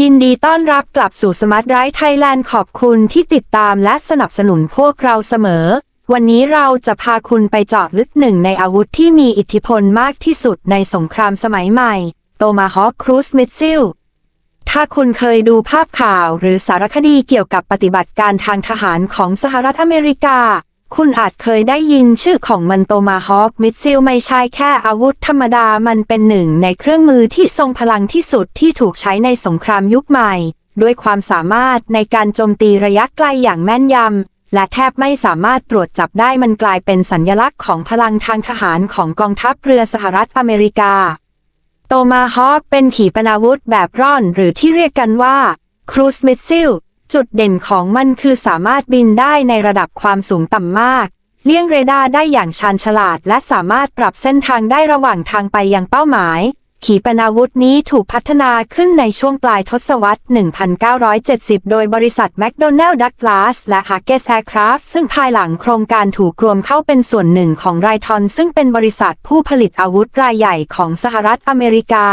ยินดีต้อนรับกลับสู่สมาร์ทไรท์ไทยแลนด์ขอบคุณที่ติดตามและสนับสนุนพวกเราเสมอ วันนี้เราจะพาคุณไปเจาะลึกหนึ่งในอาวุธที่มีอิทธิพลมากที่สุดในสงครามสมัยใหม่ โตมาฮอ k ครูซมิซิลถ้าคุณเคยดูภาพข่าวหรือสารคดีเกี่ยวกับปฏิบัติการทางทหารของสหรัฐอเมริกา คุณอาจเคยได้ยินชื่อของมันโตมาฮอ k มิ s ซิลไม่ใช่แค่อาวุธธรรมดามันเป็นหนึ่งในเครื่องมือที่ทรงพลังที่สุดที่ถูกใช้ในสงครามยุคใหม่ ด้วยความสามารถในการโจมตีระยะไกลอย่างแม่นยำ และแทบไม่สามารถตรวจจับได้มันกลายเป็นสัญลักษณ์ของพลังทางทหารของกองทัพเรือสหรัฐอเมริกา โตมาฮอ k เป็นขีปนาวุธแบบร่อนหรือที่เรียกกันว่าครูซมิ s ซิล จุดเด่นของมันคือสามารถบินได้ในระดับความสูงต่ำมาก เลี่ยงเรดาร์ได้อย่างชาญฉลาด และสามารถปรับเส้นทางได้ระหว่างทางไปยังเป้าหมาย ขีปนาวุธนี้ถูกพัฒนาขึ้นในช่วงปลายทศวรรษ 1970 โดยบริษัทแมคโดนัลด์ดักลาสและฮา g เกสแอร์คราฟซึ่งภายหลังโครงการถูกรวมเข้าเป็นส่วนหนึ่งของไรทอนซึ่งเป็นบริษัทผู้ผลิตอาวุธรายใหญ่ของสหรัฐอเมริกา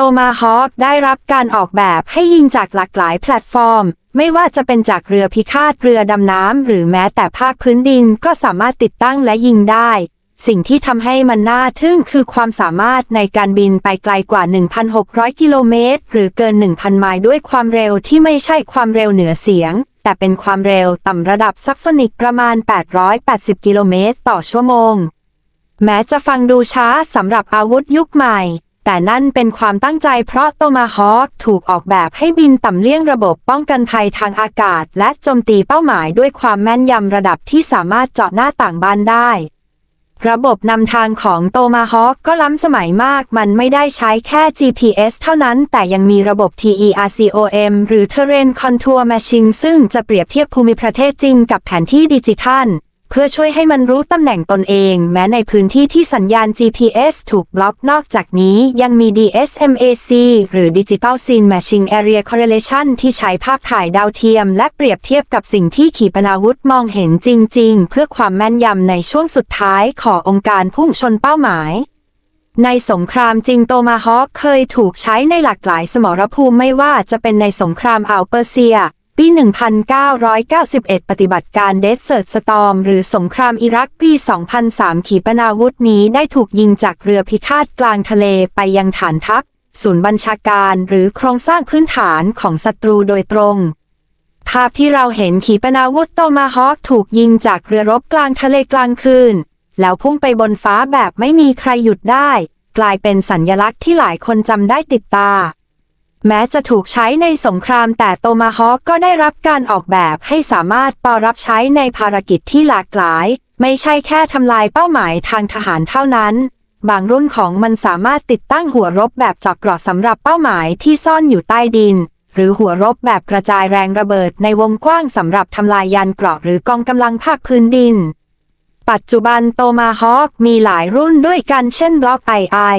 โตมาฮอ k ได้รับการออกแบบให้ยิงจากหลากหลายแพลตฟอร์ม ไม่ว่าจะเป็นจากเรือพิฆาตเรือดำน้ำ หรือแม้แต่ภาคพื้นดินก็สามารถติดตั้งและยิงได้ สิ่งที่ทำให้มันน่าทึ่งคือความสามารถในการบินไปไกลกว่า 1,600 กิโลเมตร หรือเกิน 1,000 ไมล์ด้วยความเร็วที่ไม่ใช่ความเร็วเหนือเสียง แต่เป็นความเร็วต่ำระดับซับโซนิกประมาณ 880 กิโลเมตรต่อชั่วโมง แม้จะฟังดูช้าสำหรับอาวุธยุคใหม่ แต่นั่นเป็นความตั้งใจเพราะโตมาฮอ k ถูกออกแบบให้บินต่ำเลี่ยงระบบป้องกันภัยทางอากาศ และโจมตีเป้าหมายด้วยความแม่นยำระดับที่สามารถเจาะหน้าต่างบ้านได้ ระบบนำทางของโตมาฮอ k ก็ล้ำสมัยมาก มันไม่ได้ใช้แค่ GPS เท่านั้น แต่ยังมีระบบ TERCOM หรือ Terrain Contour Machine ซึ่งจะเปรียบเทียบภูมิประเทศจริงกับแผนที่ดิจิทัล เพื่อช่วยให้มันรู้ตำแหน่งตนเอง แม้ในพื้นที่ที่สัญญาณ GPS ถูกบล็อกนอกจากนี้ยังมี DSMAC หรือ Digital Scene Matching Area Correlation ที่ใช้ภาพถ่ายดาวเทียม และเปรียบเทียบกับสิ่งที่ขีปนาวุธมองเห็นจริง ๆ เพื่อความแม่นยำในช่วงสุดท้ายขององค์การพุ่งชนเป้าหมาย ในสงครามจริงโตมาฮอ k เคยถูกใช้ในหลากหลายสมรภูมิไม่ว่าจะเป็นในสงครามอ่าวเปอร์เซีย ปี 1991 ปฏิบัติการเดสเซิร์ตสตอมหรือสงครามอิรักปี 2003 ขีปนาวุธนี้ได้ถูกยิงจากเรือพิฆาตกลางทะเลไปยังฐานทัพ ศูนย์บัญชาการหรือโครงสร้างพื้นฐานของศัตรูโดยตรง ภาพที่เราเห็นขีปนาวุธโตมาฮอ k ถูกยิงจากเรือรบกลางทะเลกลางคืน แล้วพุ่งไปบนฟ้าแบบไม่มีใครหยุดได้ กลายเป็นสัญญลักษณ์ที่หลายคนจำได้ติดตา แม้จะถูกใช้ในสงครามแต่โตมาฮอ k ก็ได้รับการออกแบบให้สามารถปอรับใช้ในภารกิจที่หลากหลาย ไม่ใช่แค่ทำลายเป้าหมายทางทหารเท่านั้น บางรุ่นของมันสามารถติดตั้งหัวรบแบบเจาะกราะสำหรับเป้าหมายที่ซ่อนอยู่ใต้ดิน หรือหัวรบแบบกระจายแรงระเบิดในวงกว้างสำหรับทำลายยานเกราะหรือกองกำลังภาคพื้นดิน ปัจจุบันโตมาฮอ k มีหลายรุ่นด้วยกันเช่นบล็อก II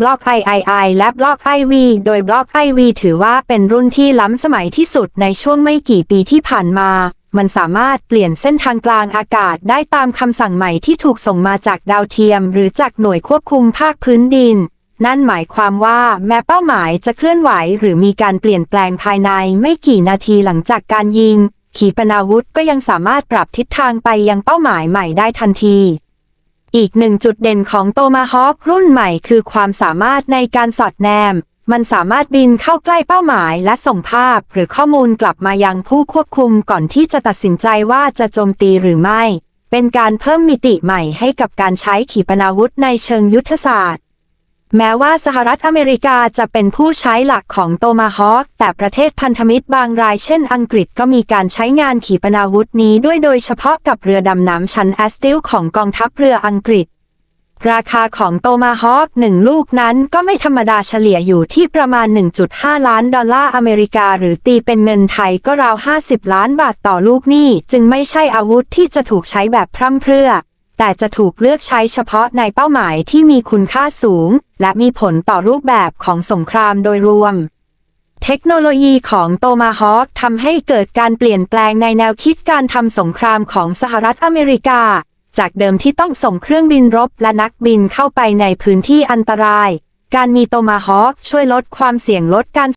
บล็อก III และบล็อก IV โดยบล็อก IV ถือว่าเป็นรุ่นที่ล้ำสมัยที่สุดในช่วงไม่กี่ปีที่ผ่านมา มันสามารถเปลี่ยนเส้นทางกลางอากาศได้ตามคำสั่งใหม่ที่ถูกส่งมาจากดาวเทียม หรือจากหน่วยควบคุมภาคพื้นดิน นั่นหมายความว่าแม้เป้าหมายจะเคลื่อนไหว หรือมีการเปลี่ยนแปลงภายในไม่กี่นาทีหลังจากการยิง ขีปนาวุธก็ยังสามารถปรับทิศทางไปยังเป้าหมายใหม่ได้ทันที อีกหนึ่งจุดเด่นของโตมาฮอครุ่นใหม่คือความสามารถในการสอดแนม มันสามารถบินเข้าใกล้เป้าหมายและส่งภาพหรือข้อมูลกลับมายังผู้ควบคุมก่อนที่จะตัดสินใจว่าจะโจมตีหรือไม่ เป็นการเพิ่มมิติใหม่ให้กับการใช้ขีปนาวุธในเชิงยุทธศาสตร์ แม้ว่าสหรัฐอเมริกาจะเป็นผู้ใช้หลักของโตมาฮอ k แต่ประเทศพันธมิตรบางรายเช่นอังกฤษก็มีการใช้งานขีปนาวุธนี้ด้วยโดยเฉพาะกับเรือดำน้ำชั้นแอสติลของกองทัพเรืออังกฤษ ราคาของโตมาฮอ k หนึ่งลูกนั้นก็ไม่ธรรมดาเฉลี่ยอยู่ที่ประมาณ 1.5 ล้านดอลลาร์อเมริกา หรือตีเป็นเงินไทยก็ราว 50 ล้านบาทต่อลูกนี่จึงไม่ใช่อาวุธที่จะถูกใช้แบบพร่ำเพรื่อ แต่จะถูกเลือกใช้เฉพาะในเป้าหมายที่มีคุณค่าสูง และมีผลต่อรูปแบบของสงครามโดยรวม เทคโนโลยีของโตมาฮอ k ทำให้เกิดการเปลี่ยนแปลงในแนวคิดการทำสงครามของสหรัฐอเมริกา จากเดิมที่ต้องส่งเครื่องบินรบและนักบินเข้าไปในพื้นที่อันตราย การมีโตมาฮอ k ช่วยลดความเสี่ยงลดการ